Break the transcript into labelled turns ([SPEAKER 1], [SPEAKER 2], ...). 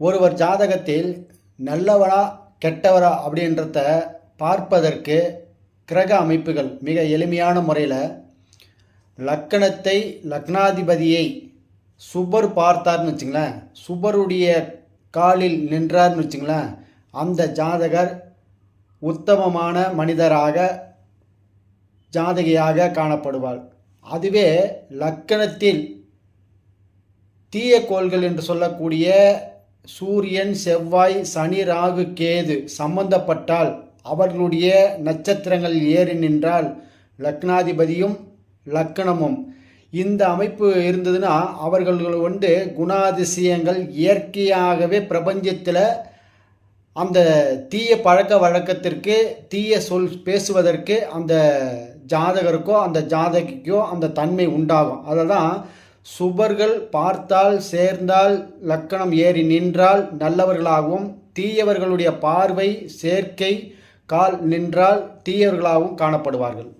[SPEAKER 1] ஒருவர் ஜாதகத்தில் நல்லவரா கெட்டவரா அப்படின்றத பார்ப்பதற்கு கிரக அமைப்புகள் மிக எளிமையான முறையில் லக்கணத்தை லக்னாதிபதியை சுபர் பார்த்தார்னு வச்சுங்களேன். சுபருடைய காலில் நின்றார்னு வச்சுங்களேன். அந்த ஜாதகர் உத்தமமான மனிதராக ஜாதகியாக காணப்படுவாள் அதுவே லக்கணத்தில் தீய கோள்கள் என்று சொல்லக்கூடிய சூரியன் செவ்வாய் சனி ராகு கேது சம்பந்தப்பட்டால் அவர்களுடைய நட்சத்திரங்கள் ஏறி நின்றால் லக்னாதிபதியும் லக்கணமும். இந்த அமைப்பு இருந்ததுன்னா அவர்கள் வந்து குணாதிசயங்கள் இயற்கையாகவே பிரபஞ்சத்தில் அந்த தீய பழக்க வழக்கத்திற்கு தீய சொல் பேசுவதற்கு அந்த ஜாதகருக்கோ அந்த ஜாதகிக்கோ அந்த தன்மை உண்டாகும். அதை தான் சுபர்கள் பார்த்தால் சேர்ந்தால் லக்கணம் ஏறி நின்றால் நல்லவர்களாகவும் தீயவர்களுடைய பார்வை சேர்க்கை கால் நின்றால் தீயவர்களாகவும் காணப்படுவார்கள்.